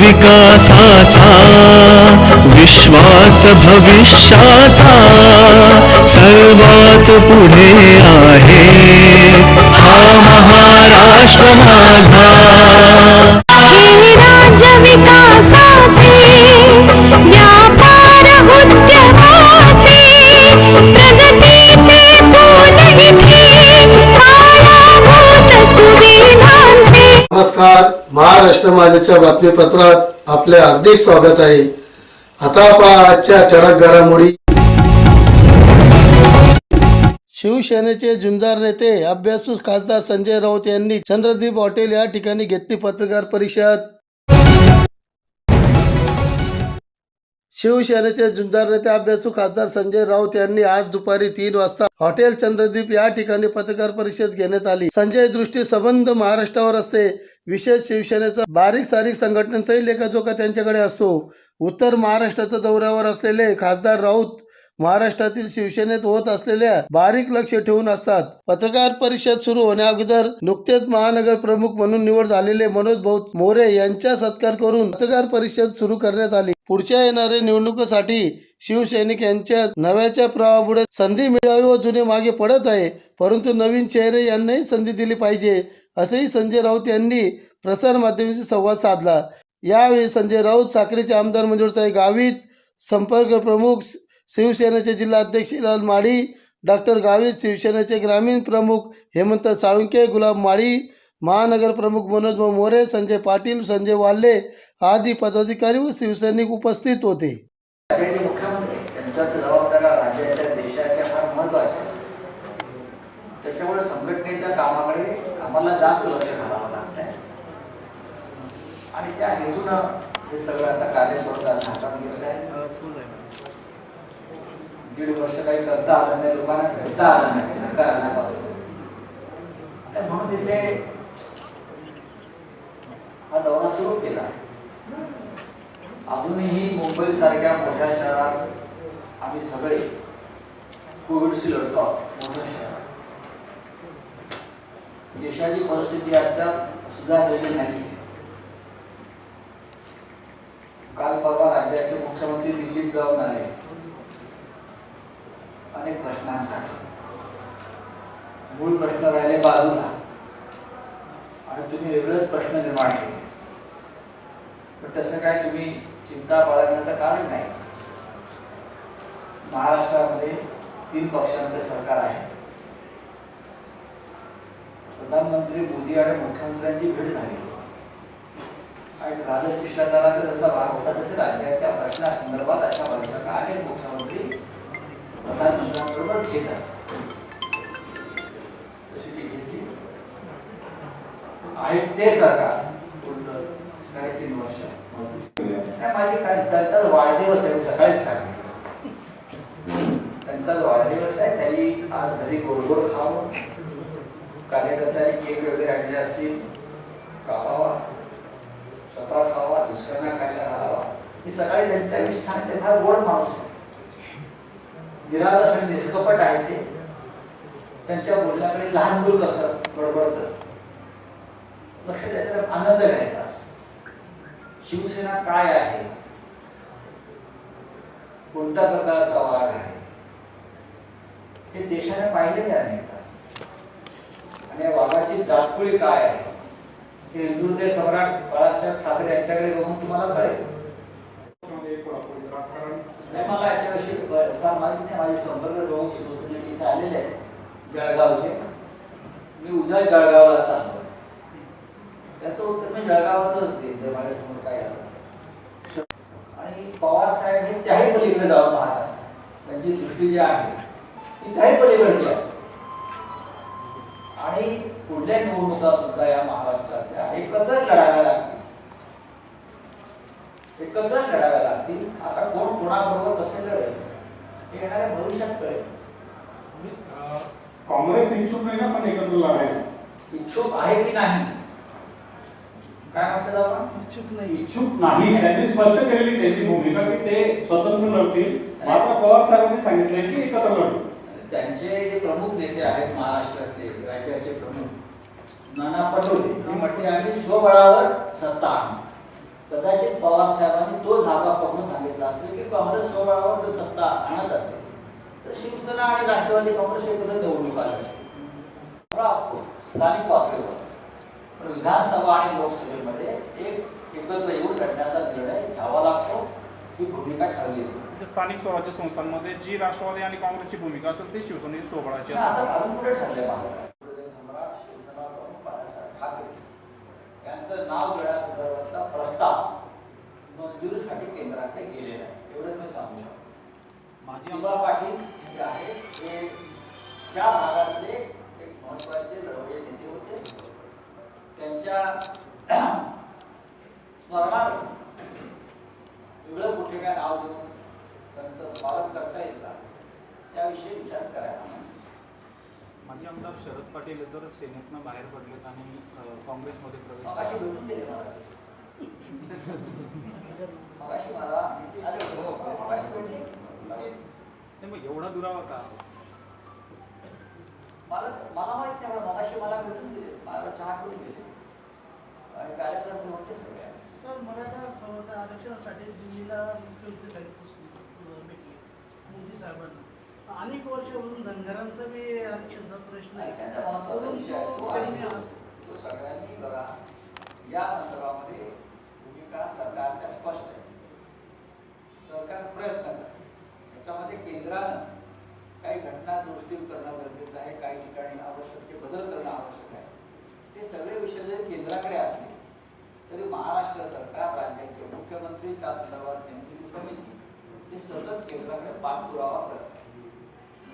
विकासाचा विश्वास भविष्याचा सर्वात पुढे आहे. हा महाराज नमस्कार. महाराष्ट्र माझ्याच्या बातमीपत्रात आपले हार्दिक स्वागत आहे. आता पहा आजच्या ठळक घडामोडी. शिवसेनेचे झुंजार नेते अभ्यासू खासदार संजय राऊत यांनी चंद्रदीप हॉटेल या ठिकाणी घेतली पत्रकार परिषद. शिवसेनेचे जुंजार नेते अभ्यासू खासदार संजय राऊत यांनी आज दुपारी तीन वाजता हॉटेल चंद्रदीप या ठिकाणी पत्रकार परिषद घेण्यात आली. संजय दृष्टी संबंध महाराष्ट्रावर असते. विशेष शिवसेनेचा बारीक सारीक संघटनांचाही लेखाजोखा त्यांच्याकडे असतो. उत्तर महाराष्ट्राच्या दौऱ्यावर असलेले खासदार राऊत महाराष्ट्रातील शिवसेनेत होत असलेल्या बारीक लक्ष ठेवून असतात. पत्रकार परिषद सुरू होण्या अगोदर नुकतेच महानगर प्रमुख म्हणून निवड झालेले मनोज भाऊ मोरे यांचा सत्कार करून पत्रकार परिषद सुरू करण्यात आली. पुढच्या येणाऱ्या निवडणुकीसाठी शिवसैनिक यांच्या नव्याच्या प्रवाहापुढे संधी मिळावी व जुने मागे पडत आहे. परंतु नवीन चेहरे यांनाही संधी दिली पाहिजे असेही संजय राऊत यांनी प्रसार माध्यमांशी संवाद साधला. यावेळी संजय राऊत साखरेचे आमदार मंजुळताई गावित संपर्क प्रमुख शिवसेनेचे जिल्हाध्यक्ष लाल माळी डॉक्टर गावित शिवसेनेचे ग्रामीण प्रमुख हेमंत साळुंके गुलाब माळी महानगर प्रमुख मनोज मोरे संजय पाटील संजय वाल्हे आदी पदाधिकारी व शिवसैनिक उपस्थित होते. त्याच्यामुळे संघटनेच्या कामाकडे आम्हाला जास्त लक्ष घालावं लागत आहे आणि त्या हेतूनं हे सगळं आता कार्य स्वतः हातात घेतलं आहे दीड वर्ष काही करता आलं नाही लोकांना खेळता आलं नाही सरकार आल्यापासून आणि म्हणून तिथे हा दौरा सुरू केला. अजूनही मुंबई सारख्या मोठ्या शहरात आम्ही सगळे कोविडशी लढतो आहोत मोठ्या शहरात. देशाची परिस्थिती अद्याप सुधारलेली नाही. काल बाबा राज्याचे मुख्यमंत्री दिल्लीत जाऊन आले. अनेक प्रश्नांसाठी. मूळ प्रश्न राहिले बाजूला. आणि तुम्ही वेगळेच प्रश्न निर्माण केले. पण तसं काय तुम्ही चिंता बाळगण्याचं कारण नाही. महाराष्ट्रामध्ये तीन पक्षांचे सरकार आहे. प्रधानमंत्री मोदी आणि मुख्यमंत्र्यांची भेट झाली. आणि राजशिष्टाचाराचा जसा भाग होता तसे राज्याच्या प्रश्नासंदर्भात अशा बैठका अनेक मुख्यमंत्री प्रधानमंत्र्यांबरोबर घेत असतात. तशी ती घेतली. आहे ते सरकार. पुढलं साडेतीन वर्ष. काय माझी काय त्यांचाच वाढदिवस आहे सकाळीच सांगितलं. त्यांचाच वाढदिवस आहे त्यांनी आज घरी गोडगोड खावं. कार्यकर्त्यांनी केक वगैरे आणले असतील कापावा स्वतः खावा दुसऱ्यांना खायला घालावा. ही सकाळी त्यांच्याविषयी सांगते फार गोड माणूस आहे. निरागस आणि निष्कपट आहे ते. त्यांच्या बोलण्याकडे लहान मुलं कसं बडबडत? लक्ष द्यायचा आनंद घ्यायचा असं शिवसेना काय आहे? कोणत्या प्रकारचा वाघ आहे? हे देशाने पाहिलेले आहे आणि या वाघाची जातकुळी काय आहे? हे हिंदुहृदय सम्राट बाळासाहेब ठाकरे यांच्याकडे बघून तुम्हाला कळेल. नाही मला याच्याविषयी फार माहिती नाही माझे संपर्क लोक शिवसेनेचे इथे आलेले आहेत जळगावचे. मी उद्या जळगावला चाललो त्याचं उत्तर मी जळगावातच देईन जर माझ्यासमोर काय आलं आणि पवार साहेब हे त्याही पलीकडे जाऊन पाहत असतात. त्यांची दृष्टी जी आहे ती त्याही पलीकडची असते. आणि पुढल्या निवडणुका सुद्धा या महाराष्ट्रातल्या एकत्रच लढाव्या लागतील. एकत्रच लढाव्या लागतील. आता कोण कोणाबरोबर येणाऱ्या भविष्यात कळेल. काँग्रेस इच्छुक नाही ना पण एकत्र लढायला. इच्छुक आहे की नाही? काय म्हटलं जाऊ चव्हाण इच्छुक नाही. त्यांनी स्पष्ट केलेली त्यांची भूमिका की ते स्वतंत्र लढतील. मात्र पवार साहेबांनी सांगितलंय की एकत्र लढू. त्यांचे जे प्रमुख नेते आहेत महाराष्ट्रातले राज्याचे प्रमुख नाना पटोले म्हटले आम्ही स्वबळावर सत्ता आणू. कदाचित पवार साहेबांनी तो धागा पकडून सांगितला असेल की काँग्रेस स्वबळावर जर सत्ता आणत असेल. तर शिवसेना आणि राष्ट्रवादी काँग्रेस एकत्र निवडणुका लढतील असतो. स्थानिक पातळीवर. पण विधानसभा आणि लोकसभेमध्ये एक एकत्र येऊन लढण्याचा निर्णय घ्यावा लागतो. ही भूमिका ठरली होती. जे स्थानिक स्वराज्य संस्थांमध्ये जी राष्ट्रवादी आणि काँग्रेसची भूमिका असेल ती शिवसेनेची सोबळाची असं असेल. अजून कुठे ठरलंय माझं सम्राट शिवसेना प्रमुख बाळासाहेब ठाकरे यांचं नाव देण्यासंदर्भातला प्रस्ताव मंजुरीसाठी केंद्राकडे गेलेला आहे. एवढंच मी सांगू शकतो. माझी अंबा पाटील जे आहे. ते त्या भागातले एक महत्त्वाचे लढवय्ये नेते होते. त्यांच्या स्मरणार्थ वेगळं कुठे काय नाव देऊन त्यांचं स्मारक करता येईल त्याविषयी विचार करायला माजी आमदार शरद पाटील तर सेनेतनं बाहेर पडलेत आणि काँग्रेसमध्ये प्रवेश हो, मग एवढा दुरावा का? मला मला माहीत नाही मगाशी मला भेटून गेले. मला चहा करून गेले. आणि कार्यकर्ते होते सगळे. सर मराठा समाजा आरक्षणासाठी दिल्लीला मुख्यमंत्री साहेब पोचले भेटले. मोदी साहेबांना. अनेक वर्षापासून धनगरांचा बी आरक्षणाचा प्रश्न नाही आहे त्यांचा महत्त्वाचा विषय आहे. तो आणि तो- तो सगळ्यांनी बघा या संदर्भामध्ये भूमिका सरकारच्या स्पष्ट आहे. सरकार प्रयत्न करते. याच्यामध्ये केंद्रानं काही घटना दुरुस्ती करणं गरजेचं आहे काही ठिकाणी आवश्यक ते बदल करणं आवश्यक आहे. ते सगळे विषय जरी केंद्राकडे असले तरी महाराष्ट्र सरकार राज्याचे मुख्यमंत्री त्या संदर्भात नेमलेली समिती हे सतत केंद्राकडे पाठपुरावा करत केंद्राकडे आपलं नाव गेलेलं आहे